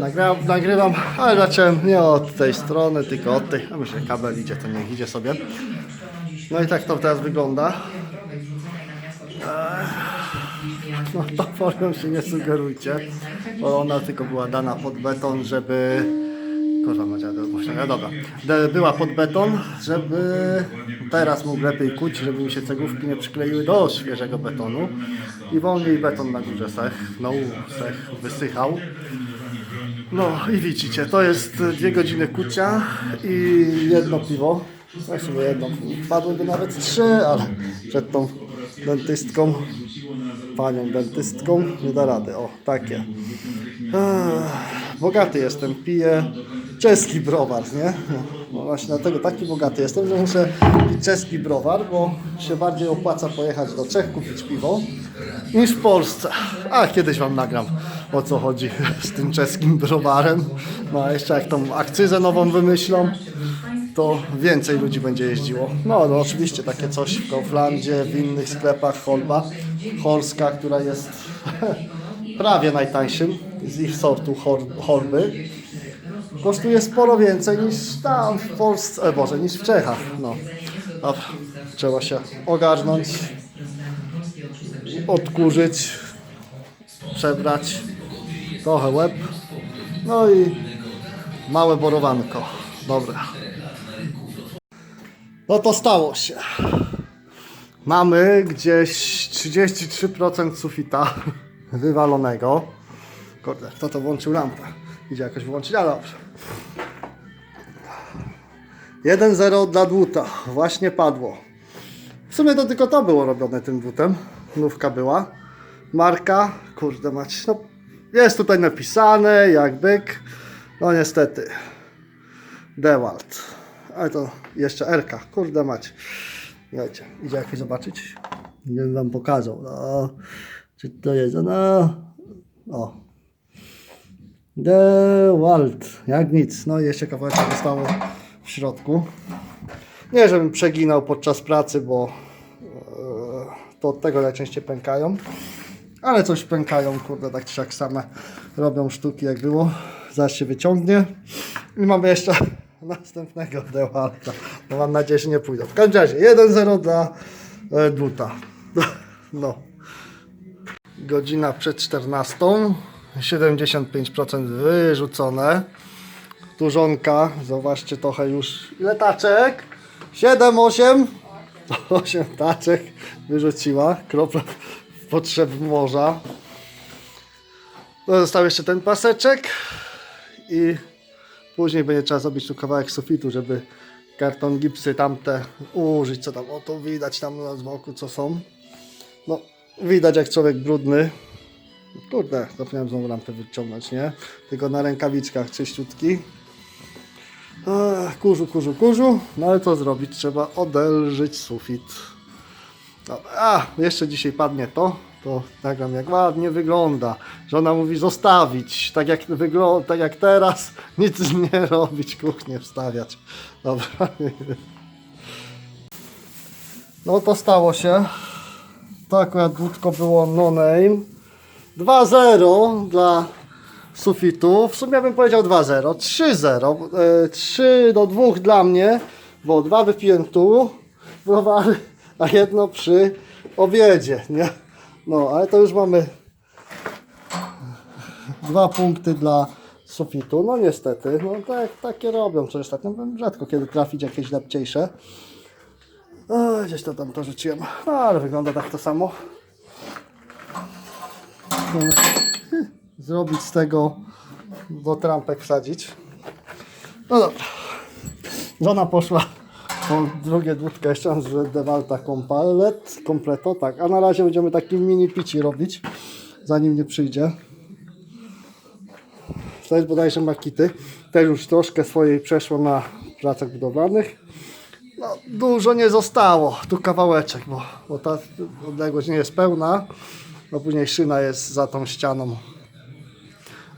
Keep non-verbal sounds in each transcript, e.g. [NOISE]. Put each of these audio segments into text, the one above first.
Nagrywam, nagrywam, ale zacząłem nie od tej strony, tylko od tej. A myślę, kabel idzie, to niech idzie sobie. No i tak to teraz wygląda. No to folią się nie sugerujcie, bo ona tylko była dana pod beton, żeby... Kurwa, macie ogłoszenia, dobra. Była pod beton, żeby teraz mógł lepiej kuć, żeby mi się cegłówki nie przykleiły do świeżego betonu. I wolniej beton na górze no sech wysychał. No i widzicie, to jest dwie godziny kucia i jedno piwo. Właściwie jedno, wpadłyby nawet trzy, ale przed tą dentystką, panią dentystką, nie da rady. O, takie. Ech, bogaty jestem, piję czeski browar, nie? No, właśnie dlatego taki bogaty jestem, że muszę pić czeski browar, bo się bardziej opłaca pojechać do Czech kupić piwo niż w Polsce. A kiedyś Wam nagram o co chodzi [LAUGHS] z tym czeskim browarem. No a jeszcze jak tą akcyzę nową wymyślą, to więcej ludzi będzie jeździło. No, no oczywiście takie coś w Kauflandzie, w innych sklepach Holba, Horska, która jest [LAUGHS] prawie najtańszym z ich sortu Hor- Horby. Kosztuje sporo więcej niż tam w Polsce, e, Boże, niż w Czechach. No. Trzeba się ogarnąć, odkurzyć, przebrać, trochę łeb, no i małe borowanko. Dobra. No to stało się. Mamy gdzieś 33% sufita wywalonego. Kurde, kto to włączył lampę? Idzie jakoś wyłączyć, ale dobrze. 1-0 dla dłuta. Właśnie padło. W sumie to tylko to było robione tym dłutem. Nówka była. Marka, kurde mać, no jest tutaj napisane jak byk. No niestety. Dewalt. Ale to jeszcze Erka, kurde mać. Wiecie, idzie jakoś zobaczyć? Nie wam pokazał. No, czy to jest? No, o. Dewalt, jak nic. No i jeszcze kawałeczek zostało w środku. Nie, żebym przeginał podczas pracy, bo e, to od tego najczęściej pękają. Ale coś pękają, kurde, tak czy siak same robią sztuki jak było. Zaraz się wyciągnie. I mamy jeszcze [LAUGHS] następnego Dewalta. No mam nadzieję, że nie pójdą. W każdym razie 1-0 dla e, Duta. [LAUGHS] No. Godzina przed 14. 75% wyrzucone. Tużonka, zobaczcie trochę już ile taczek? 7, 8. 8 taczek wyrzuciła. Kropla potrzeb morza. No, został jeszcze ten paseczek i później będzie trzeba zrobić tu kawałek sufitu, żeby karton gipsy tamte użyć, co tam, o to widać tam na boku co są. No, widać jak człowiek brudny. Kurde, zapomniałem znowu lampę wyciągnąć, nie? Tylko na rękawiczkach czyściutki. Ech, kurzu, kurzu, kurzu. No ale co zrobić? Trzeba odelżyć sufit. Dobra. A, jeszcze dzisiaj padnie to. To nagram jak ładnie wygląda. Żona mówi zostawić, tak jak, wyglo- tak jak teraz, [LAUGHS] nic nie robić, kuchnię wstawiać. Dobra. No to stało się. To akurat budko było no name. 2-0 dla sufitu. W sumie bym powiedział 2-0. 3-0. E, 3 do 2 dla mnie, bo dwa wypiłem tu, browary, a jedno przy obiedzie, nie? No, ale to już mamy dwa punkty dla sufitu. No niestety, no tak, takie robią coś ostatnio. Rzadko kiedy trafić jakieś lepciejsze. O, gdzieś to tam to rzuciłem. No, ale wygląda tak to samo. Zrobić z tego do trampek wsadzić. No dobra. Żona poszła po drugie dwódkę jeszcze raz, że Dewalta Compalet, kompleto, tak. A na razie będziemy taki mini pici robić, zanim nie przyjdzie. To jest bodajże Makity. Też już troszkę swojej przeszło na pracach budowlanych. No, dużo nie zostało. Tu kawałeczek, bo, bo ta odległość nie jest pełna. No później szyna jest za tą ścianą.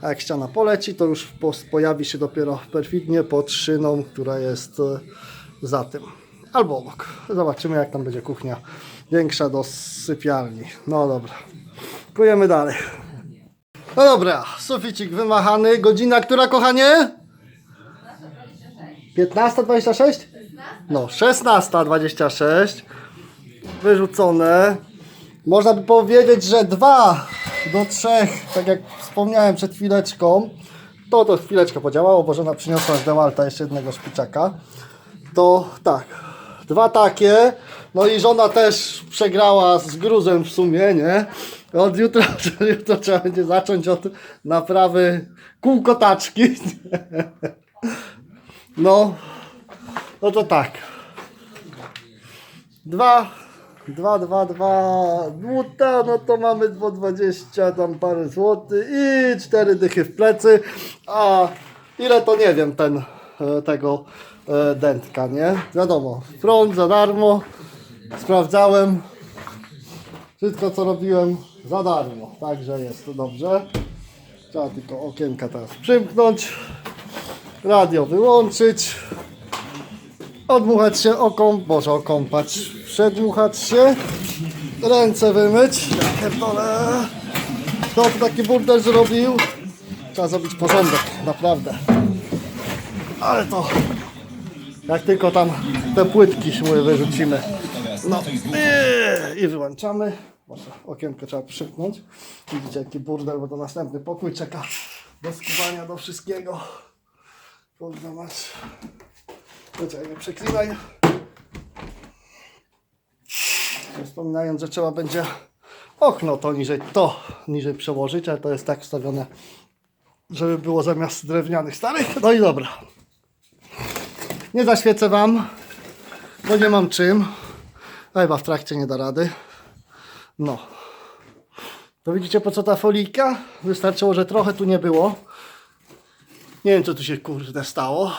A jak ściana poleci, to już po, pojawi się dopiero perfidnie pod szyną, która jest e, za tym. Albo obok. Zobaczymy jak tam będzie kuchnia większa do sypialni. No dobra. Kujemy dalej. No dobra, suficik wymachany. Godzina, która kochanie? 15.26? No, 16.26. Wyrzucone. Można by powiedzieć, że 2 do 3, tak jak wspomniałem przed chwileczką, to to chwileczkę podziałało, bo żona przyniosła z Dewalta jeszcze jednego szpiczaka. To tak, dwa takie, no i żona też przegrała z gruzem w sumie, nie? Od jutra, [LAUGHS] jutro trzeba będzie zacząć od naprawy kółkotaczki. [LAUGHS] No, no to tak. Dwa, dwa, dwa, dwa dłuta, no to mamy 2,20 tam parę złotych i cztery dychy w plecy. A ile to nie wiem ten e, tego e, dętka, nie? Wiadomo, prąd za darmo. Sprawdzałem. Wszystko co robiłem za darmo, także jest to dobrze. Trzeba tylko okienka teraz przymknąć. Radio wyłączyć. Odmuchać się, okąp, boże okąpać, przedmuchać się, ręce wymyć. Pierdolę. Kto tu taki burdel zrobił? Trzeba zrobić porządek, naprawdę. Ale to, jak tylko tam te płytki szły wyrzucimy. No i- wyłączamy. Może okienko trzeba przymknąć. Widzicie jaki burdel, bo to następny pokój czeka do skubania, do wszystkiego. Kurde mać. Poczekaj, nie przeklinaj. Wspominając, że trzeba będzie okno to niżej, to niżej przełożyć, ale to jest tak wstawione, żeby było zamiast drewnianych starych. No i dobra. Nie zaświecę Wam, bo nie mam czym. A chyba w trakcie nie da rady. No. To widzicie po co ta folika? Wystarczyło, że trochę tu nie było. Nie wiem co tu się kurde stało.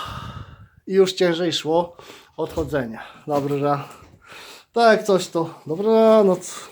I już ciężej szło odchodzenie. Dobra. Tak, coś to. Dobranoc.